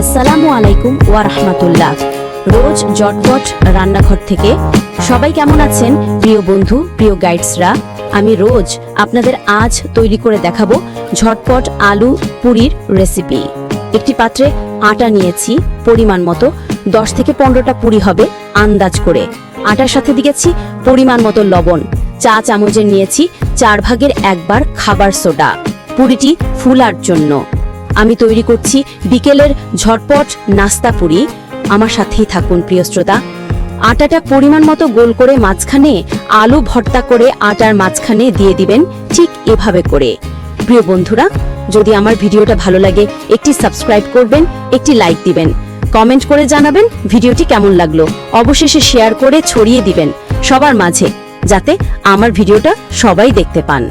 আসসালামু আলাইকুম ওয়া রাহমাতুল্লাহ। রোজ জটপট রান্নাঘর থেকে সবাই কেমন আছেন? প্রিয় বন্ধু, প্রিয় গাইডসরা, আমি রোজ আপনাদের আজ তৈরি করে দেখাবো ঝটপট আলু পুরির রেসিপি। একটি পাত্রে আটা নিয়েছি, পরিমাণ মতো দশ থেকে পনেরোটা পুরি হবে আন্দাজ করে। আটার সাথে দিয়েছি পরিমাণ মতো লবণ। চা চামচের নিয়েছি, চার ভাগের একবার খাবার সোডা। পুরিটি ফুলার জন্য। আমি তৈরি করছি বিকেলের ঝটপট নাস্তা পুরি। আমার সাথেই থাকুন প্রিয় শ্রোতা। আটাটা পরিমাণ মতো গোল করে মাঝখানে আলু ভর্তা করে আটার মাঝখানে দিয়ে দিবেন ঠিক এভাবে করে। প্রিয় বন্ধুরা, যদি আমার ভিডিওটা ভালো লাগে, একটি সাবস্ক্রাইব করবেন, একটি লাইক দিবেন। কমেন্ট করে জানাবেন ভিডিওটি কেমন লাগল। অবশেষে শেয়ার করে ছড়িয়ে দিবেন। সবার মাঝে যাতে আমার ভিডিওটা সবাই দেখতে পান।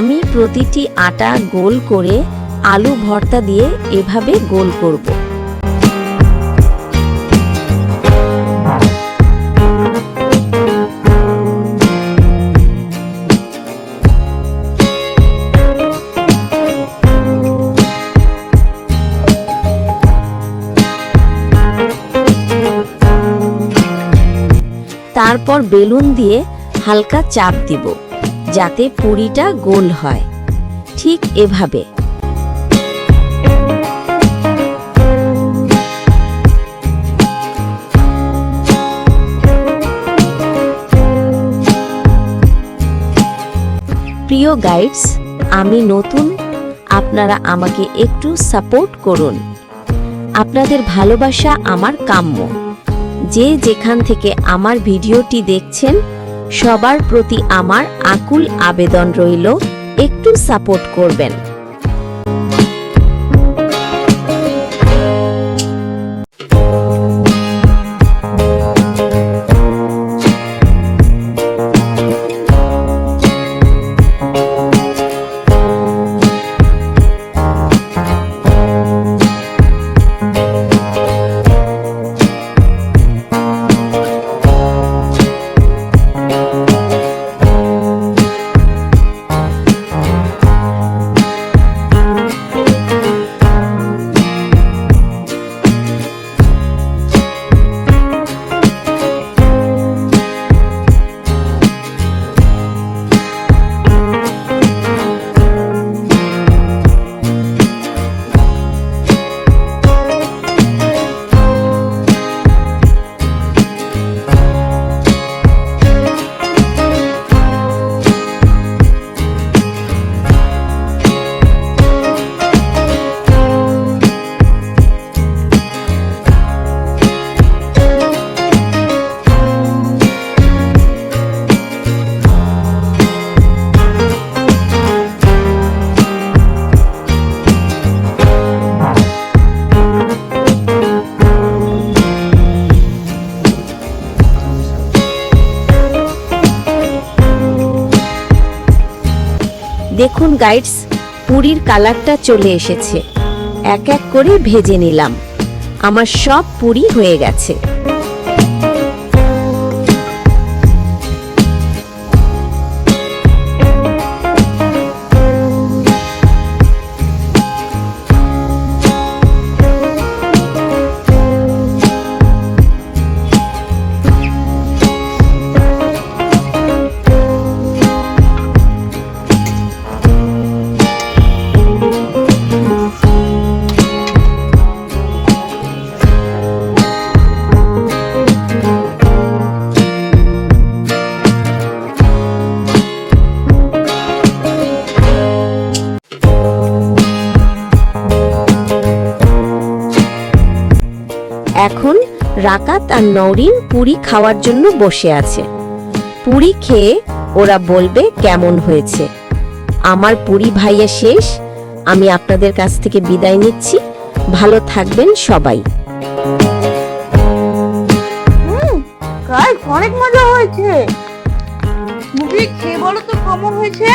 আমি প্রতিটি আটা গোল করে আলু ভর্তা দিয়ে এভাবে গোল করব। তারপর বেলুন দিয়ে হালকা চাপ দিব। যাতে পুরিটা গোল হয়। ঠিক এভাবে। প্রিয় গাইডস, আমি নতুন। আপনারা আমাকে একটু সাপোর্ট করুন। আপনাদের ভালোবাসা আমার কাম্য। যে যেখান থেকে আমার ভিডিওটি দেখছেন সবার প্রতি আমার আকুল আবেদন রইল। একটু সাপোর্ট করবেন। দেখুন গাইডস পুরীর কালারটা চলে এসেছে। এক এক করে ভেজে নিলাম। আমার সব পুরি হয়ে গেছে। রাকাত আর নওরিন পুরি খাওয়ার জন্য বসে আছে। পুরি খেয়ে ওরা বলবে কেমন হয়েছে। আমার পুরি ভাইয়া শেষ, আমি আপনাদের কাছ থেকে বিদায় নিচ্ছি। ভালো থাকবেন সবাই। অনেক মজা হয়েছে। মুভি খেয়ে বলো তো কেমন হয়েছে?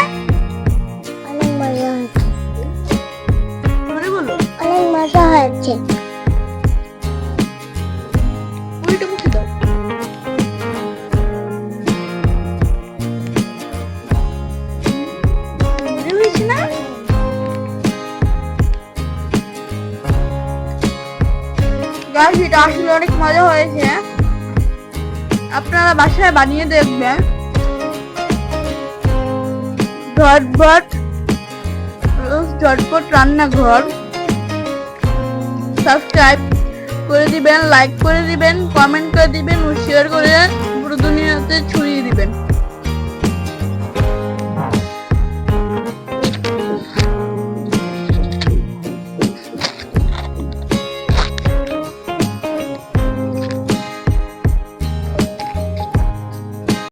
গাইস, এটা আসলে অনেক মজা হয়েছে। আপনারা বাসায় বানিয়ে দেখবেন। ঝটপট ঝটপট রান্নাঘর। সাবস্ক্রাইব করে দিবেন লাইক করে দিবেন কমেন্ট করে দিবেন শেয়ার করে পুরো দুনিয়াতে ছড়িয়ে দিবেন।